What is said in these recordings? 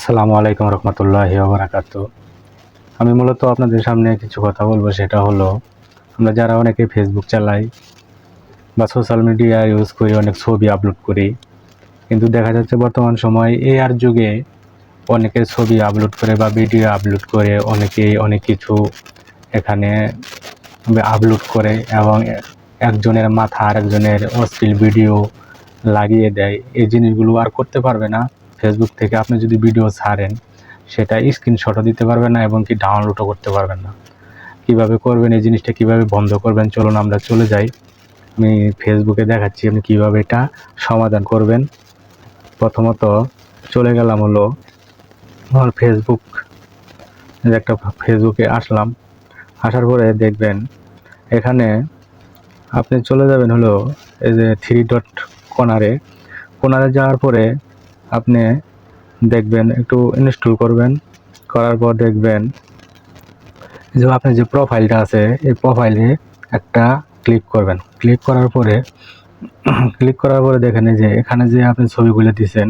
আসসালামু আলাইকুম রহমতুল্লাহি বারাকাত আমি মূলত আপনাদের সামনে কিছু কথা বলব, সেটা হলো, আমরা যারা অনেকে ফেসবুক চালাই বা সোশ্যাল মিডিয়া ইউজ করি, অনেক ছবি আপলোড করি, কিন্তু দেখা যাচ্ছে বর্তমান সময় এ আর যুগে অনেকে ছবি আপলোড করে বা ভিডিও আপলোড করে, অনেকেই অনেক কিছু এখানে আপলোড করে এবং একজনের মাথা আর একজনের অশ্লীল ভিডিও লাগিয়ে দেয়। এই জিনিসগুলো আর করতে পারবে না। ফেসবুক থেকে আপনি যদি ভিডিও ছাড়েন, সেটা স্ক্রিনশটও দিতে পারবেন না এবং কি ডাউনলোডও করতে পারবেন না। কীভাবে করবেন, এই জিনিসটা কীভাবে বন্ধ করবেন, চলুন আমরা চলে যাই। আমি ফেসবুকে দেখাচ্ছি আপনি কীভাবে এটা সমাধান করবেন। প্রথমত চলে গেলাম হলো আমার ফেসবুক একটা ফেসবুকে আসলাম। আসার পরে দেখবেন এখানে আপনি চলে যাবেন হলো এই যে থ্রি ডট কর্নারে কর্নারে যাওয়ার পরে আপনি দেখবেন, একটু ইনস্টল করবেন, করার পর দেখবেন যে আপনার যে প্রোফাইলটা আছে, এই প্রোফাইলে একটা ক্লিক করবেন। ক্লিক করার পরে ক্লিক করার পরে দেখেন যে এখানে যে আপনি ছবিগুলো দিয়েছেন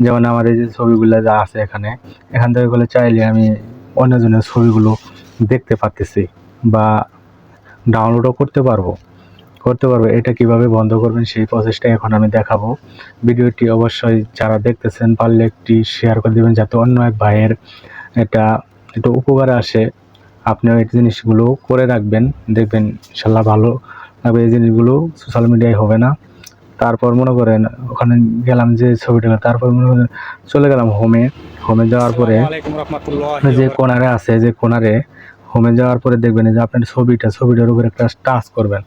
যেমন আমার এই যে ছবিগুলো যা আছে এখানে, এখান থেকে বলে চাইলে আমি অন্যজনের ছবিগুলো দেখতে পারতেছি বা ডাউনলোডও করতে পারব। করতে পারবে এটা কীভাবে বন্ধ করবেন সেই প্রসেসটা এখন আমি দেখাবো। ভিডিওটি অবশ্যই যারা দেখতেছেন পারলে একটি শেয়ার করে দেবেন যাতে অন্য এক ভাইয়ের এটা একটু উপকারে আসে। আপনিও এই জিনিসগুলো করে রাখবেন দেখবেন ইনশাল্লাহ ভালো লাগবে এই জিনিসগুলো সোশ্যাল মিডিয়ায় হবে না। তারপর মনে করেন ওখানে গেলাম যে ছবিটা তারপর মনে করেন চলে গেলাম হোমে হোমে যাওয়ার পরে যে কোনারে আছে যে কোনারে হোমে যাওয়ার পরে দেখবেন যে আপনার ছবিটা ছবিটার উপরে একটা টাচ করবেন।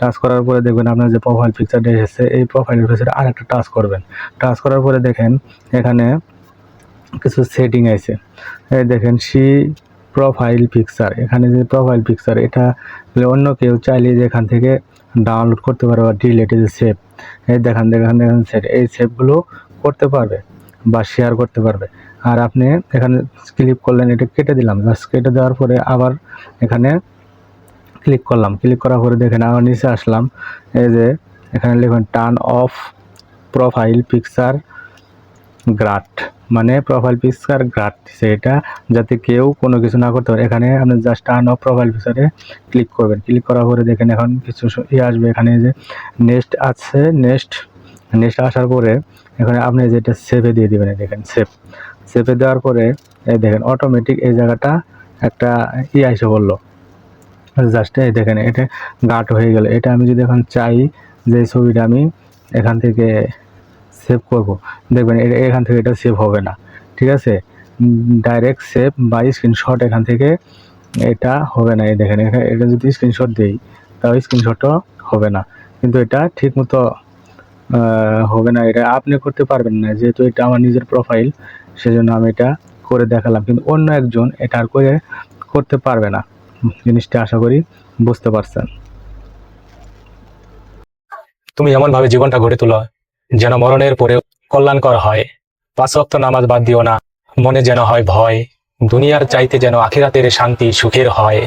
টাচ করার পরে দেখবেন আপনার যে প্রোফাইল পিকচারটা এসেছে, এই প্রোফাইলের পিকচারে আর একটা টাচ করবেন। টাচ করার পরে দেখেন, এখানে কিছু সেটিং আছে। এই দেখেন সি প্রোফাইল পিকচার এখানে যে প্রোফাইল পিকচার এটা অন্য কেউ চাইলে যে এখান থেকে ডাউনলোড করতে পারবে বা ডিলেট যে সেভ এই দেখান দেখান দেখান সেট এই সেভগুলো করতে পারবে বা শেয়ার করতে পারবে। আর আপনি এখানে ক্লিক করলেন, এটা কেটে দিলাম। জাস্ট কেটে দেওয়ার পরে আবার এখানে ক্লিক করলাম। ক্লিক করার পরে দেখেন আবার নিচে আসলাম। এই যে এখানে লিখুন টার্ন অফ প্রোফাইল পিকচার গ্রাট মানে প্রোফাইল পিকচার গ্রাট সেটা যাতে কেউ কোনো কিছু না করতে পারে। এখানে আপনি জাস্ট টার্ন অফ প্রোফাইল পিকচারে ক্লিক করবেন। ক্লিক করার পরে দেখেন এখন কিছু ইয়ে আসবে। এখানে যে নেক্সট আছে নেক্সট নেক্সট আসার পরে এখানে আপনি যেটা সেভে দিয়ে দেবেন। দেখেন সেভ সেভে দেওয়ার পরে এই দেখেন অটোমেটিক এই জায়গাটা একটা ই এসে বলল জাস্ট এই দেখেন, এটা গাট হয়ে গেল। এটা আমি যদি এখন চাই যে ছবিটা আমি এখান থেকে সেভ করব, দেখবেন এটা এখান থেকে এটা সেভ হবে না। ঠিক আছে? ডাইরেক্ট সেভ বা স্ক্রিনশট এখান থেকে এটা হবে না। এই দেখেন, এখানে এটা যদি স্ক্রিনশট দেই, তাও স্ক্রিনশটও হবে না। কিন্তু এটা ঠিক মতো হবে না। এটা আপনি করতে পারবেন না। যেহেতু এটা আমার নিজের প্রোফাইল সেজন্য আমি এটা করে দেখালাম। কিন্তু অন্য একজন এটা আর করে, করতে পারবে না। জিনিসটা আশা করি বুঝতে পারছেন। তুমি এমন ভাবে জীবনটা গড়ে তোলো, যেন মরণের পরে কল্যাণকর হয়। পাঁচ অক্ত নামাজ বাদ দিও না, মনে যেন হয় ভয়। দুনিয়ার চাইতে যেন আখিরাতের শান্তি সুখের হয়।